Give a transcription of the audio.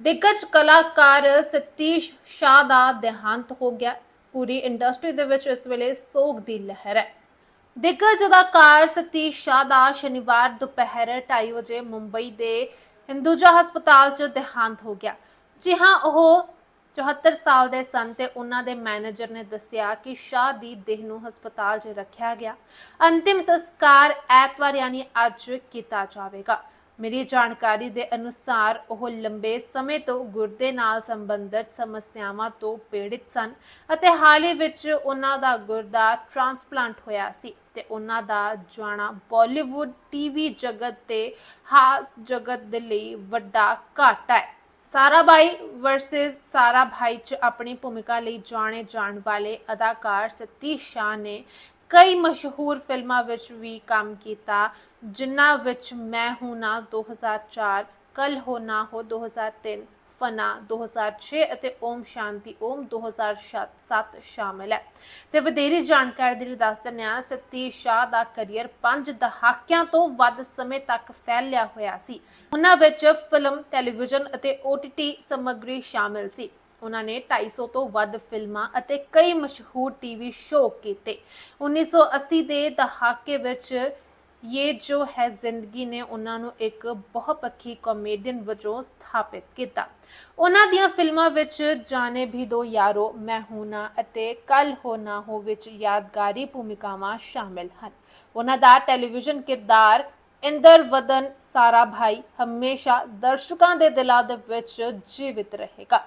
ਦਿੱਗਜ ਕਲਾਕਾਰ ਸਤੀਸ਼ ਸ਼ਾਹ ਦਾ ਦੇਹਾਂਤ ਹੋ ਗਿਆ। ਪੂਰੀ ਇੰਡਸਟਰੀ ਦੇ ਵਿੱਚ ਇਸ ਵੇਲੇ ਸੋਗ ਦੀ ਲਹਿਰ ਹੈ। ਦਿੱਗਜ ਅਦਾਕਾਰ ਸਤੀਸ਼ ਸ਼ਾਹ ਦਾ ਸ਼ਨੀਵਾਰ ਦੁਪਹਿਰ 2:30 ਵਜੇ ਮੁੰਬਈ ਦੇ ਹਿੰਦੂਜਾ ਹਸਪਤਾਲ 'ਚ ਦੇਹਾਂਤ ਹੋ ਗਿਆ। ਜੀ ਹਾਂ, ਉਹ 74 ਸਾਲ ਦੇ ਸਨ ਤੇ ਉਹਨਾਂ ਦੇ ਮੈਨੇਜਰ ਨੇ ਦੱਸਿਆ ਕਿ ਸ਼ਾਹ ਦੀ ਦੇਹ ਨੂੰ ਹਸਪਤਾਲ 'ਚ ਰੱਖਿਆ ਗਿਆ। ਅੰਤਿਮ ਸੰਸਕਾਰ ਐਤਵਾਰ, ਯਾਨੀ ਅੱਜ ਕੀਤਾ ਜਾਵੇਗਾ। ਮੇਰੀ ਜਾਣਕਾਰੀ ਦੇ ਅਨੁਸਾਰ ਉਹ ਲੰਬੇ ਸਮੇਂ ਤੋਂ ਗੁਰਦੇ ਨਾਲ ਸੰਬੰਧਿਤ ਸਮੱਸਿਆਵਾਂ ਤੋਂ ਪੀੜਿਤ ਸਨ ਅਤੇ ਹਾਲ ਹੀ ਵਿੱਚ ਉਹਨਾਂ ਦਾ ਗੁਰਦਾ ਟ੍ਰਾਂਸਪਲਾਂਟ ਹੋਇਆ ਸੀ ਤੇ ਉਹਨਾਂ ਦਾ ਜਾਣਾ ਬਾਲੀਵੁੱਡ ਟੀਵੀ ਜਗਤ ਤੇ ਹਾਸ ਜਗਤ ਦੇ ਲਈ ਵੱਡਾ ਘਾਟਾ ਹੈ। ਸਾਰਾ ਭਾਈ ਵਰਸਸ ਸਾਰਾ ਭਾਈ ਚ ਆਪਣੀ ਭੂਮਿਕਾ ਲਈ ਜਾਣੇ ਜਾਣ ਵਾਲੇ ਅਦਾਕਾਰ ਸਤੀਸ਼ ਸ਼ਾਹ ਨੇ ਕਈ ਮਸ਼ਹੂਰ ਫਿਲਮਾਂ ਵਿੱਚ ਵੀ ਕੰਮ ਕੀਤਾ, ਜਿਨ੍ਹਾਂ ਵਿੱਚ ਮੈਂ ਹੂੰ ਨਾ 2004 ਕਲ ਹੋ ਨਾ ਹੋ 2003 ਫਨਾ 2006 ਅਤੇ ਓਮ ਸ਼ਾਂਤੀ, ਓਮ 2007 ਸ਼ਾਮਿਲ ਹੈ। ਤੇ ਵਧੇਰੇ ਜਾਣਕਾਰੀ ਦੇ ਲਈ ਦੱਸ ਦਿੰਦੇ ਹਾਂ, ਸਤੀਸ਼ ਸ਼ਾਹ ਦਾ ਕੈਰੀਅਰ 5 ਦਹਾਕਿਆਂ ਤੋਂ ਵੱਧ ਸਮੇਂ ਤੱਕ ਫੈਲਿਆ ਹੋਇਆ ਸੀ। ਉਹਨਾਂ ਵਿੱਚ ਫਿਲਮ, ਟੈਲੀਵਿਜ਼ਨ ਅਤੇ OTT ਸਮੱਗਰੀ ਸ਼ਾਮਿਲ ਸੀ। ਉਹਨਾਂ ਨੇ 250 ਤੋਂ ਵੱਧ ਫਿਲਮਾਂ ਅਤੇ ਕਈ ਮਸ਼ਹੂਰ ਟੀਵੀ ਸ਼ੋਅ ਕੀਤੇ। 1980 ਦੇ ਦਹਾਕੇ ਵਿੱਚ ਇਹ ਜੋ ਹੈ ਜ਼ਿੰਦਗੀ ਨੇ ਉਹਨਾਂ ਨੂੰ ਇੱਕ ਬਹੁਪੱਖੀ ਕਾਮੇਡੀਅਨ ਵਜੋਂ ਸਥਾਪਿਤ ਕੀਤਾ। ਉਹਨਾਂ ਦੀਆਂ ਫਿਲਮਾਂ ਵਿੱਚ ਜਾਣੇ ਵੀ ਦੋ ਯਾਰੋ, ਮੈਂ ਹੂੰ ਨਾ ਅਤੇ ਕੱਲ ਹੋ ਨਾ ਹੋ ਵਿੱਚ ਯਾਦਗਾਰੀ ਭੂਮਿਕਾਵਾਂ ਸ਼ਾਮਿਲ ਹਨ। ਉਹਨਾਂ ਦਾ ਟੈਲੀਵਿਜ਼ਨ ਕਿਰਦਾਰ ਇੰਦਰ ਵਦਨ, ਸਾਰਾ ਭਾਈ ਹਮੇਸ਼ਾ ਦਰਸ਼ਕਾਂ ਦੇ ਦਿਲਾਂ ਦੇ ਵਿੱਚ ਜੀਵਿਤ ਰਹੇਗਾ।